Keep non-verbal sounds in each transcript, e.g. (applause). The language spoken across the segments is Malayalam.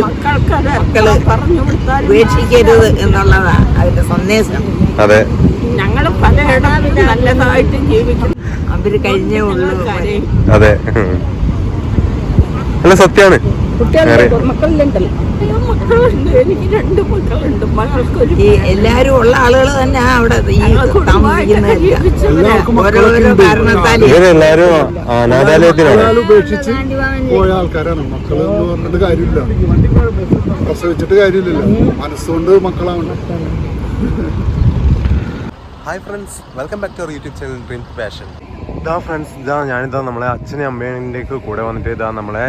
മക്കൾക്കത് പറഞ്ഞു കൊടുത്താലും ഉപേക്ഷിക്കരുത് എന്നുള്ളതാണ് അതിന്റെ സന്ദേശം. അതെ. ഞങ്ങൾ പലയിടത്തും നല്ലതായിട്ട് ജീവിക്കുന്നു അവർ കഴിഞ്ഞേ ഉള്ളൂ. അതെ. അല്ല സത്യാണ്. എല്ലാരും ഉള്ള ആളുകൾ തന്നെ അവിടെ. ഓരോരോ കാരണത്താൽ ഇവരെല്ലാരും അനാഥാലയത്തിലാണ് ഉപേക്ഷിച്ച് പോയ ആൾക്കാരാണ്. മക്കൾ എന്ന് പറഞ്ഞിട്ട് കാര്യമില്ല. പ്രസവിച്ചിട്ട് കാര്യമില്ലല്ലോ. മനസ്സുകൊണ്ട് മക്കളാവണം. Hi friends welcome back to our YouTube channel dream passion ഇതാ ഫ്രണ്ട്സ് ഇതാ ഞാനിതാ നമ്മളെ അച്ഛനും അമ്മേന്റെയൊക്കെ കൂടെ വന്നിട്ട് ഇതാ നമ്മളെ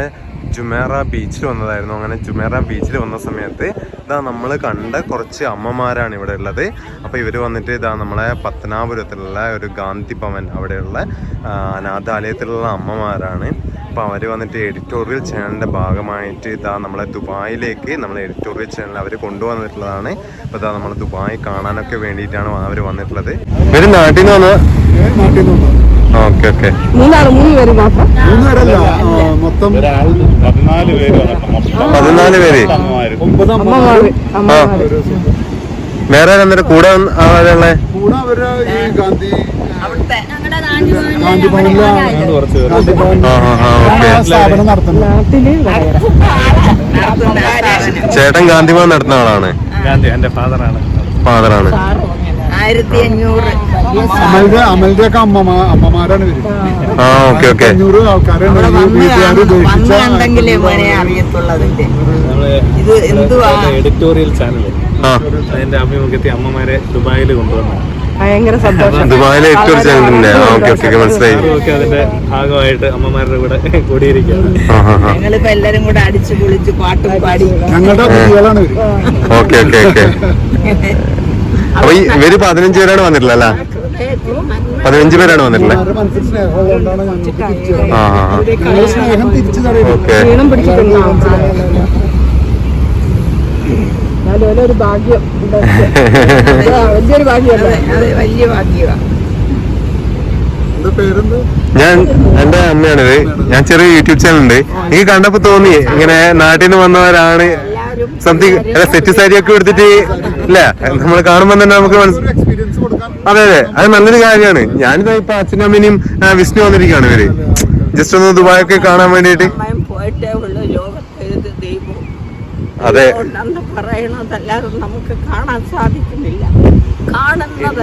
ജുമേറ ബീച്ചിൽ വന്നതായിരുന്നു. അങ്ങനെ ജുമേറ ബീച്ചിൽ വന്ന സമയത്ത് ഇതാ നമ്മൾ കണ്ട കുറച്ച് അമ്മമാരാണ് ഇവിടെ ഉള്ളത്. അപ്പോൾ ഇവർ വന്നിട്ട് ഇതാ നമ്മളെ പത്തനാപുരത്തിലുള്ള ഒരു ഗാന്ധി ഭവൻ അവിടെയുള്ള അനാഥാലയത്തിലുള്ള അമ്മമാരാണ്. അപ്പോൾ അവർ വന്നിട്ട് എഡിറ്റോറിയൽ ചാനലിന്റെ ഭാഗമായിട്ട് ഇതാ നമ്മളെ ദുബായിലേക്ക് നമ്മളെ എഡിറ്റോറിയൽ ചാനൽ അവർ കൊണ്ടുവന്നിട്ടുള്ളതാണ്. അപ്പോൾ ഇതാ നമ്മൾ ദുബായ് കാണാനൊക്കെ വേണ്ടിയിട്ടാണ് അവർ വന്നിട്ടുള്ളത്. ഇവർ നാട്ടിൽ നിന്ന് വന്ന നാട്ടിൽ നിന്ന് ഓക്കെ ഓക്കെ മൂന്നാൾ മൂന്ന് പേര് മാത്രം മൊത്തം പതിനാല് പേര് പതിനാല് പേര് അമ്മമാരും ഒമ്പത് അമ്മമാര് വേറെ അന്നേരം കൂടെ ആരാളെ ആളുകളെ കൂടെ അവർ ഈ ഗാന്ധി ചേട്ടൻ ഗാന്ധിഭവൻ നടത്തുന്ന ആളാണ് ഗാന്ധി എന്റെ ഫാദറാണ് ഫാദറാണ് ആയിരത്തി അഞ്ഞൂറ് അമലിന്റെ അമലിന്റെ ഒക്കെ അമ്മമാ അമ്മമാരാണ് ആ ഓക്കെ ഓക്കെ. അഞ്ഞൂറ് ആൾക്കാരാണ് വീട്ടുകാർ മോനെ അറിയത്തുള്ളൂ അതിന്റെ ഇത് എന്തുവാ? എഡിറ്റോറിയൽ ചാനൽ ആ. അതിന്റെ ആഭിമുഖ്യത്തിൽ അമ്മമാരെ ദുബായിൽ കൊണ്ടുവന്നു. ഭയങ്കര സന്തോഷം. ദുബായിലെ എഡിറ്റോറിയൽ ചാനലിന്റെ ആ ഓക്കെ ഓക്കെ മനസ്സിലായി. അതിന്റെ ഭാഗമായിട്ട് അമ്മമാരുടെ കൂടെ കൂടിയിരിക്കുകയാണ്. ആ ആ ആ. ഞങ്ങളിപ്പോ എല്ലാരും കൂടെ അടിച്ചു പൊളിച്ച് പാട്ടും പാടി. ഞങ്ങളുടെ കുട്ടികളാണ് ഇവർ. Okay okay okay. (laughs) അപ്പൊ ഇവർ പതിനഞ്ച് പേരാണ് വന്നിട്ടില്ല അല്ല? പതിനഞ്ച് പേരാണ് വന്നിട്ടുള്ളത്. ആ ഓക്കെ ഒരു ഭാഗ്യം (laughs) വലിയൊരു ഭാഗ്യമാണ് ഞാൻ എന്റെ അമ്മയാണിത്. ഞാൻ ചെറിയ യൂട്യൂബ് ചാനൽ ഉണ്ട് എനിക്ക് കണ്ടപ്പോ തോന്നി ഇങ്ങനെ നാട്ടിൽ നിന്ന് വന്നവരാണ്. സംതിങ് സെറ്റ് സാരി ഒക്കെ എടുത്തിട്ട് ഇല്ല നമ്മൾ കാണുമ്പോ തന്നെ നമുക്ക് അതെ അതെ. അത് നല്ലൊരു കാര്യമാണ്. ഞാനിതാ ഇപ്പൊ അച്ഛനും അമ്മേനെയും ആ, വിഷ്ണു വന്നിരിക്കുകയാണ് ഇവർ. ജസ്റ്റ് ഒന്ന് ദുബായ് ഒക്കെ കാണാൻ വേണ്ടിയിട്ട്. അമ്മയും അതെ. അതുകൊണ്ടെന്ന് പറയണതല്ലാതെ നമുക്ക് കാണാൻ സാധിക്കുന്നില്ല. കാണുന്നത്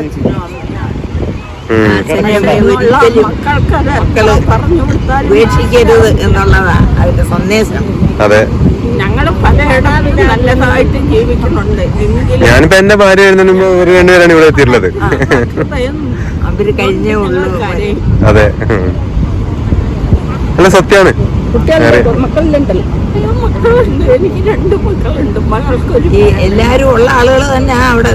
പറഞ്ഞു ഉപേക്ഷിക്കരുത് സന്ദേശം. അതെ. പലയിടത്തും നല്ലതായിട്ട് ജീവിക്കുന്നുണ്ട്. എങ്കിലും ഞാനിപ്പോ എന്റെ ഭാര്യ വരുന്നതിന് ഒരു രണ്ടുപേരാണ് ഇവിടെ എത്തിയിട്ടുള്ളത്. അവർ കഴിഞ്ഞേ ഉള്ളൂ. അതെ ഉം. അല്ല സത്യാണ് വേറെ മക്കളിലുണ്ടല്ലോ അയ്യോ, മക്കളുണ്ട് എനിക്ക് രണ്ട് മക്കളുണ്ട് മകൾക്കൊരു സത്യാണ് എല്ലാരും ഉള്ള ആളുകൾ തന്നെ അവിടെ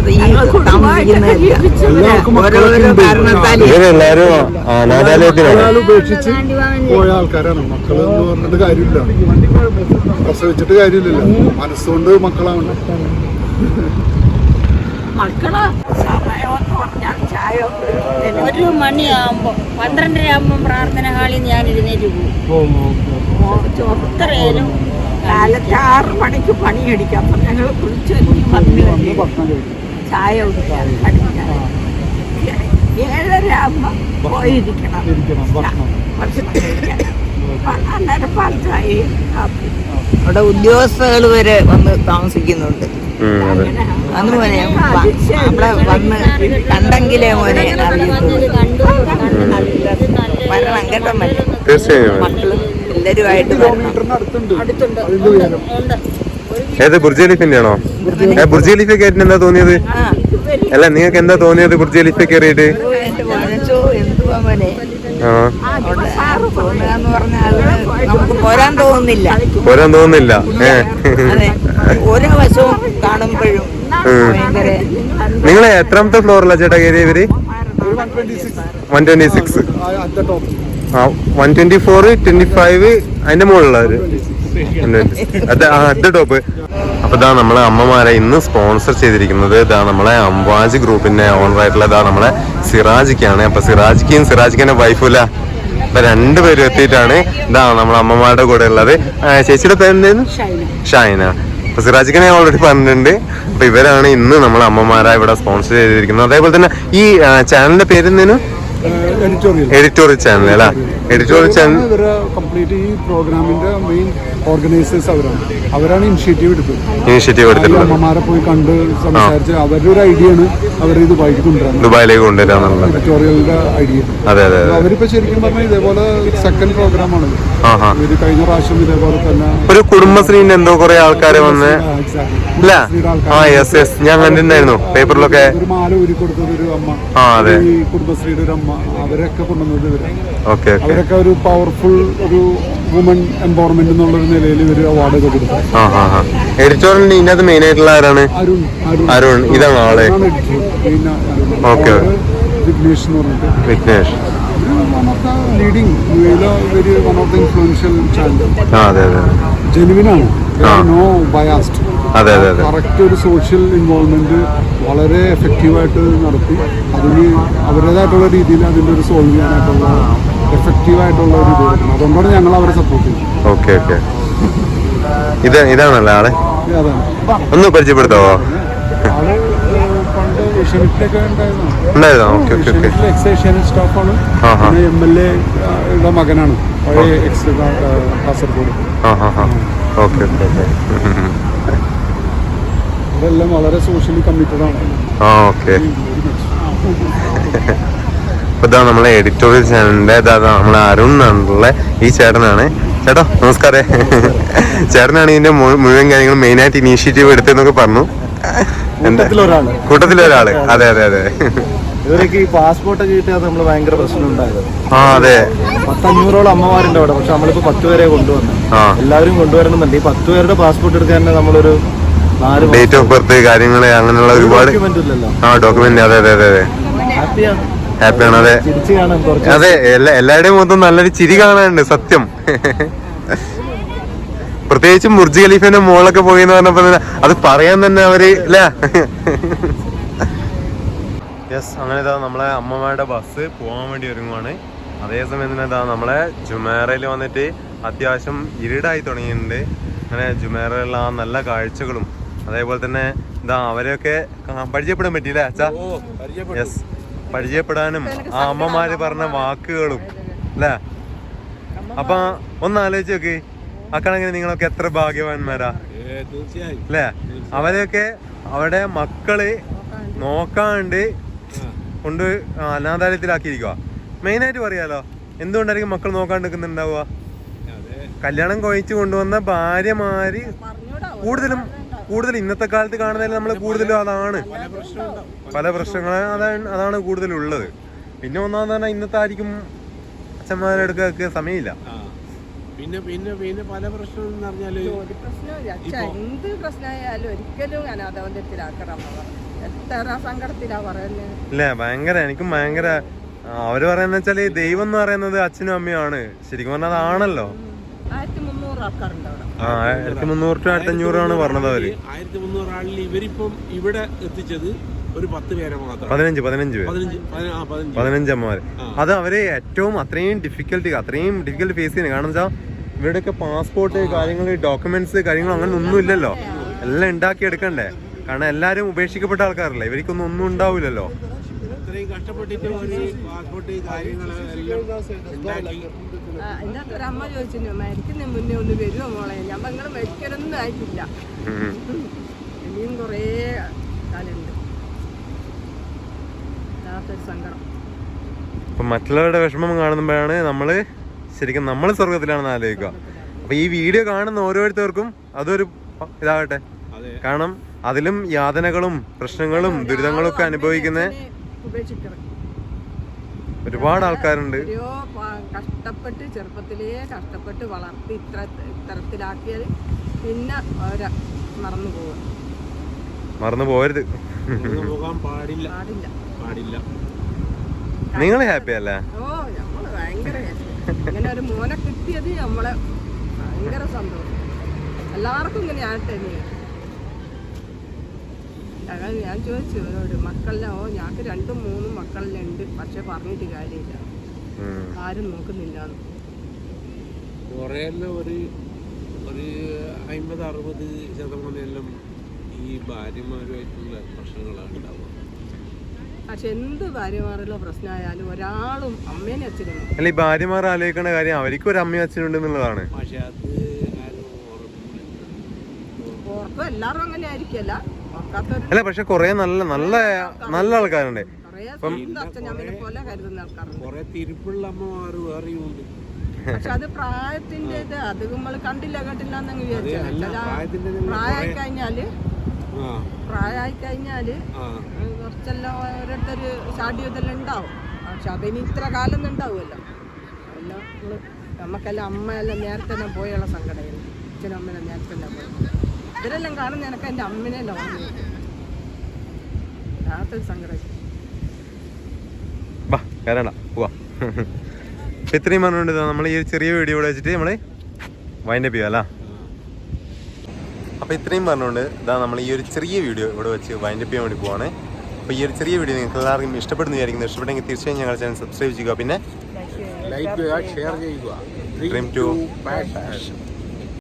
ഇവരെല്ലാരും അനാഥാലയത്തിലാണ്. ഉപേക്ഷിച്ച് പോയ ആൾക്കാരാണ്. മക്കൾ എന്ന് പറഞ്ഞിട്ട് കാര്യമില്ല. പ്രസവിച്ചിട്ട് കാര്യമില്ലല്ലോ. മനസ്സുകൊണ്ട് മക്കളാവണം. മക്കൾ? സമയമെന്ന് പറഞ്ഞാൽ ചായ ഒരു മണിയാകുമ്പോൾ പന്ത്രണ്ടര ആകുമ്പോൾ പ്രാർത്ഥന ഹാളിൽ ഞാൻ എഴുന്നേറ്റ് പോകും. ചോത്തറയിലും കാലത്ത് ആറ് മണിക്ക് പണിയടിക്കാം. അപ്പം ഞങ്ങൾ കുളിച്ചൊരുങ്ങി വന്നു ചായ ഏഴര ആകുമ്പോൾ പോയിരിക്കണം. ഭക്ഷണം. അന്നേരം അവിടെ ഉദ്യോഗസ്ഥകൾ വരെ വന്ന് താമസിക്കുന്നുണ്ട്. അന്ന് മോനെ അവിടെ വന്ന് കണ്ടെങ്കിലേ മോനെ വരണം കേട്ടോ മക്കളും ഉയരം ഏത് ബുർജ് ഖലീഫിന്റെ ആണോ ഏ ബുർജ് ഖലീഫ കയറ്റിന് എന്താ തോന്നിയത്? അല്ല നിങ്ങൾക്ക് എന്താ തോന്നിയത് ബുർജ് ഖലീഫ കയറിയിട്ട്? പോരാൻ തോന്നുന്നില്ല. വാങ്ങിച്ചോ എന്തുവാ മോനെ ആ അവിടെ തോന്നുക എന്ന് പറഞ്ഞാൽ അത് നമുക്ക് പോരാൻ തോന്നുന്നില്ല പോരാൻ തോന്നുന്നില്ല ഏ അതെ ഓരോ വശവും കാണുമ്പോഴും ഉം. ഭയങ്കര നിങ്ങൾ എത്രാമത്തെ ഫ്ലോറിലാ ചേട്ടാ കയറിയ ഇവർ? വൺ ട്വന്റി സിക്സ് ആ one twenty four twenty five അതിന്റെ മുകളിലുള്ളവര് അത് അറ്റ് ടോപ്പ് അപ്പൊ ഇതാ നമ്മളെ അമ്മമാരെ ഇന്ന് സ്പോൺസർ ചെയ്തിരിക്കുന്നത് ഇതാ നമ്മളെ അംബാജ് ഗ്രൂപ്പിന്റെ ഓണർ ആയിട്ടുള്ള ഇതാ നമ്മളെ സിറാജിക്കാണ്. അപ്പൊ സിറാജിക്കും സിറാജിക്കന്റെ വൈഫുല അപ്പൊ രണ്ടുപേരും എത്തിയിട്ടാണ് ഇതാ നമ്മളെ അമ്മമാരുടെ കൂടെ ഉള്ളത്. ചേച്ചിയുടെ പേര് പേരെന്തായിരുന്നു ഷൈന. അപ്പൊ ഞാൻ ഓൾറെഡി പറഞ്ഞിട്ടുണ്ട്. അപ്പൊ ഇവരാണ് ഇന്ന് നമ്മളെ അമ്മമാരെ ഇവിടെ സ്പോൺസർ ചെയ്തിരിക്കുന്നത്. അതേപോലെ തന്നെ ഈ ചാനലിന്റെ പേര് എഡിറ്റോറിയൽ എഡിറ്റോറിയൽ ചാനൽ അല്ല? എഡിറ്റോറിയൽ ചാനൽ കംപ്ലീറ്റ് ഈ പ്രോഗ്രാമിന്റെ മെയിൻ ഓർഗനൈസേഴ്സ് അവരാണ്. അവരാണ് ഇനിഷ്യേറ്റീവ് എടുത്തത്. ഇനിഷ്യേറ്റീവ് എടുത്തത് എടുത്തിട്ടുള്ളത്. അമ്മമാരെ പോയി കണ്ട് സംസാരിച്ച് അവരുടെ ഒരു ഐഡിയ ആണ് അവർ ഇത് ബൈക്ക് കൊണ്ടുവരുന്നത്. ദുബായിലേക്ക് കൊണ്ടുവരാൻ എഡിറ്റോറിയലിന്റെ ഐഡിയ അതെ അതെ അവരിപ്പോ ശരിക്കും പറഞ്ഞാൽ ഇതേപോലെ സെക്കൻഡ് പ്രോഗ്രാം ആണ്. ഇത് കഴിഞ്ഞ പ്രാവശ്യം ഇതേപോലെ തന്നെ ഒരു കുടുംബശ്രീന്റെ എന്തോ കുറെ ആൾക്കാര് വന്ന് ആ, ഇല്ല. ആ യെസ് യെസ് ഞാൻ കണ്ടിട്ടുണ്ടായിരുന്നു. പേപ്പറിലൊക്കെ. ഒരു മാല കൊടുത്തത് ഒരു അമ്മ. ഈ കുടുംബശ്രീയുടെ ഒരു അമ്മ. അവരൊക്കെ കൊണ്ടുവന്നത് ഇവരാണ് ഓക്കെ ഓക്കെ. അവരൊക്കെ ഒരു പവർഫുൾ ഒരു വുമൺ എംപവർമെന്റ് എന്നുള്ള ഒരു നിലയിൽ ഇവർ അവാർഡൊക്കെ കൊടുത്തു. ആ ഇതിനകത്ത് മെയിൻ ആയിട്ടുള്ള ആരാണ്? അരുൺ അരുൺ. ഇതാണ് ആളെ. ആണ് editor. പിന്നെ അരുൺ. Okay. അവർ വിഘ്നേഷ് എന്ന് പറഞ്ഞിട്ട്. Vignesh. Very one of the influential channel ആ അതെ അതെ ജെനുവിനാണ് ആ. നോ ബയാസ്ഡ് അതെ അതെ അതെ. കറക്റ്റ് ഒരു സോഷ്യൽ ഇൻവോൾവ്മെന്റ് വളരെ എഫക്റ്റീവായിട്ട് നടത്തി. അതിന് അവരുടേതായിട്ടുള്ള രീതിയിൽ അതിന്റെ ഒരു സോൾവ് ചെയ്യാനായിട്ടുള്ള എഫക്റ്റീവായിട്ടുള്ള ഒരു ഇത് കൊടുക്കണം. അതുകൊണ്ടാണ് ഞങ്ങൾ അവരെ സപ്പോർട്ട് ചെയ്യുന്നത്. Okay okay. ഇത് ഇതാണല്ലോ ആളെ? അതാണ്. ഒന്ന് പരിചയപ്പെടുത്താവോ? ആൾ പണ്ട് ഏഷ്യാനെറ്റിലൊക്കെ ഉണ്ടായിരുന്നു? ഉണ്ടായിരുന്നോ? Okay okay okay. ഏഷ്യാനെറ്റിലെ എക്സ് ഏഷ്യാനെറ്റ് സ്റ്റാഫാണ്. ആഹാ. പിന്നെ എം എൽ എയുടെ മകനാണ്. പഴയ എക്സ് കാസർഗോഡ്. ആ ഓക്കെ ഓക്കെ ഓക്കെ. ഇതെല്ലാം വളരെ സോഷ്യലി കമ്മിറ്റഡ് ആണ്. ആ ഓക്കെ. ഇപ്പൊ ഇതാ നമ്മളെ എഡിറ്റോറിയൽ ചാനലിന്റെ ഇതാ നമ്മളെ അരുൺ എന്നുള്ള ഈ ചേട്ടനാണ്. ചേട്ടാ നമസ്കാരം. ചേട്ടനാണ് ഇതിന്റെ മുഴുവൻ കാര്യങ്ങൾ മെയിൻ ആയിട്ട് ഇനീഷ്യേറ്റീവ് എടുത്തെന്നൊക്കെ പറഞ്ഞു. കൂട്ടത്തിലൊരാൾ. അതെ അതെ അതെ. ഇവരൊക്കെ ഈ പാസ്പോർട്ട് ഒക്കെ കിട്ടിയാൽ നമ്മൾ ഭയങ്കര പ്രശ്നം ഉണ്ടായിരുന്നു ആ അതെ. പത്തഞ്ഞൂറോളം അമ്മമാരുണ്ട് അവിടെ. പക്ഷെ നമ്മളിപ്പോ പത്ത് പേരെ കൊണ്ടുവന്നു എല്ലാവരും കൊണ്ടുവരണമെന്നുണ്ട്. ഈ പത്ത് പേരുടെ പാസ്പോർട്ട് എടുക്കാൻ തന്നെ നമ്മളൊരു ഡേറ്റ് ഓഫ് ബർത്ത് കാര്യങ്ങൾ അങ്ങനെയുള്ള ഒരുപാട് ഡോക്യുമെന്റ് ഇല്ലല്ലോ. ആ ഡോക്യുമെന്റ് അതെ അതെ അതെ അതെ. ഹാപ്പിയാണ് അതെ. കാണാൻ കുറച്ച്. അതെ എല്ലാ എല്ലാവരുടെയും മൊത്തം നല്ലൊരു ചിരി കാണാനുണ്ട് സത്യം. പ്രത്യേകിച്ച് മുർജ് ഖലീഫിന്റെ മോളൊക്കെ പോയി എന്ന് പറഞ്ഞപ്പോ തന്നെ അത് പറയാൻ തന്നെ അവർ അല്ലേ യെസ് അങ്ങനെ ഇതാ നമ്മളെ അമ്മമാരുടെ ബസ് പോകാൻ വേണ്ടി ഒരുങ്ങുവാണ്. അതേസമയം തന്നെ ഇതാ നമ്മളെ ജുമേറയിൽ വന്നിട്ട് അത്യാവശ്യം ഇരുടായി തുടങ്ങിയിട്ടുണ്ട്. അങ്ങനെ ജുമേറയിലുള്ള ആ നല്ല കാഴ്ചകളും അതേപോലെ തന്നെ ഇതാ അവരെയൊക്കെ പരിചയപ്പെടാൻ പറ്റിയില്ലേ അച്ഛാ? യെസ് പരിചയപ്പെടാനും ആ അമ്മമാര് പറഞ്ഞ വാക്കുകളും അല്ലേ? അപ്പൊ ഒന്ന് ആലോചിച്ച് നോക്കി. അക്കണെങ്കിൽ നിങ്ങളൊക്കെ എത്ര ഭാഗ്യവാന്മാരാ? അല്ലേ? അവരെയൊക്കെ അവിടെ മക്കൾ നോക്കാണ്ട് കൊണ്ട് അനാഥാലയത്തിലാക്കിയിരിക്കുക മെയിനായിട്ട് പറയാലോ എന്തുകൊണ്ടായിരിക്കും മക്കൾ നോക്കാണ്ട് നിൽക്കുന്നുണ്ടാവുക? കല്യാണം കഴിച്ചു കൊണ്ടുവന്ന ഭാര്യമാര് കൂടുതലും കൂടുതൽ ഇന്നത്തെ കാലത്ത് കാണുന്നതിൽ നമ്മൾ കൂടുതലും അതാണ്. പല പ്രശ്നങ്ങളും അതാണ് അതാണ് കൂടുതലുള്ളത്. പിന്നെ ഒന്നാമെന്ന് പറഞ്ഞാൽ ഇന്നത്തെ ആയിരിക്കും അച്ഛന്മാരുടെ അടുക്കൊക്കെ സമയമില്ല. പിന്നെ പിന്നെ പിന്നെ പല പ്രശ്നം എന്ന് പറഞ്ഞാൽ എന്ത് പ്രശ്നമായാലും ഒരിക്കലും അനാഥമന്ദിരത്തിലാക്കണം എത്ര സങ്കടത്തിലാ പറയുന്നത് ഇല്ല ഭയങ്കര എനിക്കും ഭയങ്കര അവർ പറയുന്ന വെച്ചാൽ ദൈവം എന്ന് പറയുന്നത് അച്ഛനും അമ്മയുമാണ് ശരിക്കും പറഞ്ഞാൽ അതാണല്ലോ. ആയിരത്തി മുന്നൂറ് ആ ആയിരത്തി മുന്നൂറ് ടു ആയിരത്തി അഞ്ഞൂറാണ് പറഞ്ഞത് അവർ. ആയിരത്തി മുന്നൂറ് ആളിൽ ഇവരിപ്പം ഇവിടെ എത്തിച്ചത് ഒരു പത്ത് പേരെ മാത്രം. പതിനഞ്ച് പതിനഞ്ച് പേര്. പതിനഞ്ച് പതിന- ആ, പതിനഞ്ച്. പതിനഞ്ച് അമ്മമാര്. അത് അവർ ഏറ്റവും അത്രയും ഡിഫിക്കൽട്ടി അത്രയും ഡിഫിക്കൽട്ട് ഫേസ് ചെയ്യുന്നത്. കാരണം വെച്ചാൽ ഇവരുടെയൊക്കെ പാസ്പോർട്ട് കാര്യങ്ങൾ ഡോക്യുമെന്റ്സ് കാര്യങ്ങൾ അങ്ങനെ ഒന്നും ഇല്ലല്ലോ. എല്ലാം ഉണ്ടാക്കി എടുക്കണ്ടേ? കാരണം എല്ലാരും ഉപേക്ഷിക്കപ്പെട്ട ആൾക്കാരല്ലേ? ഇവർക്കൊന്നും ഒന്നും ഉണ്ടാവില്ലല്ലോ. ഇത്രയും കഷ്ടപ്പെട്ടിട്ട് ഉണ്ടാക്കി. ആ, എന്റെ അകത്ത് ഒരു അമ്മ ചോദിച്ചു മരിക്കുന്ന മുന്നേ ഒന്ന് വരുമോ മോളെ ഞാൻ നിങ്ങൾ മരിക്കലൊന്നും ആയിട്ടില്ല. ഇനിയും കുറേ കാലുണ്ട് അതൊരു സങ്കടം അപ്പം മറ്റുള്ളവരുടെ വിഷമം കാണുമ്പോഴാണ് നമ്മൾ ശരിക്കും നമ്മൾ സ്വർഗത്തിലാണെന്ന് ആലോചിക്കുക അപ്പൊ ഈ വീഡിയോ കാണുന്ന ഓരോരുത്തർക്കും അതൊരു അതെ കാരണം അതിലും യാതനകളും പ്രശ്നങ്ങളും ദുരിതങ്ങളും ഒക്കെ അനുഭവിക്കുന്ന ഉപേക്ഷിക്കണം ഒരുപാട് ആൾക്കാരുണ്ട്. കഷ്ടപ്പെട്ട് ചെറുപ്പത്തിലേ കഷ്ടപ്പെട്ട് വളർത്തി ഇത്ര ഇത്തരത്തിലാക്കിയത് പിന്നെ മറന്നു പോകും മറന്നു പോവരുത്. മറന്നു പോകാൻ പാടില്ല. പാടില്ല. പാടില്ല. നിങ്ങൾ ഹാപ്പി അല്ലേ? ഓ നമ്മൾ ഭയങ്കര happy. ഇങ്ങനെ ഒരു മോനെ കിട്ടിയത് നമ്മളെ ഭയങ്കര സന്തോഷം. എല്ലാവർക്കും ഇങ്ങനെ ആട്ടെ ഞങ്ങൾ ഞാൻ ചോദിച്ചു ഇവരോട് മക്കളിലെ ഓ ഞങ്ങൾക്ക് രണ്ടും മൂന്നും മക്കളിലുണ്ട് പക്ഷെ പറഞ്ഞിട്ട് കാര്യമില്ല. ആരും നോക്കുന്നില്ല കുറേ ഒരു ഒരു അമ്പത് അറുപത് ശതമാനം എല്ലാം ഈ ഭാര്യമാരുമായിട്ടുള്ള പ്രശ്നങ്ങളാണ് ഉണ്ടാവുക. പക്ഷെ എന്ത് ഭാര്യമാരുള്ള പ്രശ്നമായാലും ഒരാളും അമ്മേനെ അച്ഛനും അല്ല ഈ ഭാര്യമാർ ആലോചിക്കേണ്ട കാര്യം അവർക്ക് ഒരു അമ്മയും അച്ഛനും ഉണ്ടെന്നുള്ളതാണ്. പക്ഷെ അത് ഓർക്കും എല്ലാവരും അങ്ങനെ ആയിരിക്കല്ല അല്ല പക്ഷെ കുറെ നല്ല നല്ല നല്ല ആൾക്കാരുണ്ട്. കുറെ തിരുപ്പുള്ള അമ്മമാര് വേറെയും ഉണ്ട്. പക്ഷെ അത് പ്രായത്തിന്റെ ഇത് അത് നമ്മൾ കണ്ടില്ല കേട്ടില്ല എന്നങ്ങ് പ്രായമായി കഴിഞ്ഞാൽ പ്രായമായി കഴിഞ്ഞാൽ അത് കുറച്ചെല്ലാം ഓരോരുത്തര് ചാടിയതെല്ലാം ഉണ്ടാവും. പക്ഷെ അതിന് ഇത്ര കാലം ഉണ്ടാവുമല്ലോ എല്ലാം നമ്മൾ നമുക്കെല്ലാം അമ്മയെല്ലാം നേരത്തെ തന്നെ പോയുള്ള സങ്കടമായിരുന്നു അച്ഛനും അമ്മയെല്ലാം നേരത്തെ തന്നെ പോയി. ഇവരെല്ലാം കാണുന്ന എനക്ക് എന്റെ അമ്മനെല്ലാം ഓർമ്മ രാത്രി സങ്കടം. ബാ കയറണ്ട പോവാ. അപ്പൊ ഇത്രയും പറഞ്ഞുകൊണ്ട് നമ്മൾ ഈ ചെറിയ വീഡിയോ ഇവിടെ വെച്ചിട്ട് നമ്മൾ വൈൻഡപ്പ് ചെയ്യാം അല്ല? അപ്പൊ ഇത്രയും പറഞ്ഞുകൊണ്ട് ഇതാ നമ്മൾ ഈ ഒരു ചെറിയ വീഡിയോ ഇവിടെ വെച്ച് വൈൻഡപ്പ് ചെയ്യാൻ വേണ്ടി പോവാണ്. അപ്പോൾ ഈ ഒരു ചെറിയ വീഡിയോ നിങ്ങൾക്ക് എല്ലാവർക്കും ഇഷ്ടപ്പെടുന്നു വിചാരിക്കുന്നു. ഇഷ്ടപ്പെട്ടെങ്കിൽ തീർച്ചയായും ഞങ്ങളുടെ ചാനൽ സബ്സ്ക്രൈബ് ചെയ്യുക. പിന്നെ ലൈക്ക് ചെയ്യുക. ഷെയർ ചെയ്യുക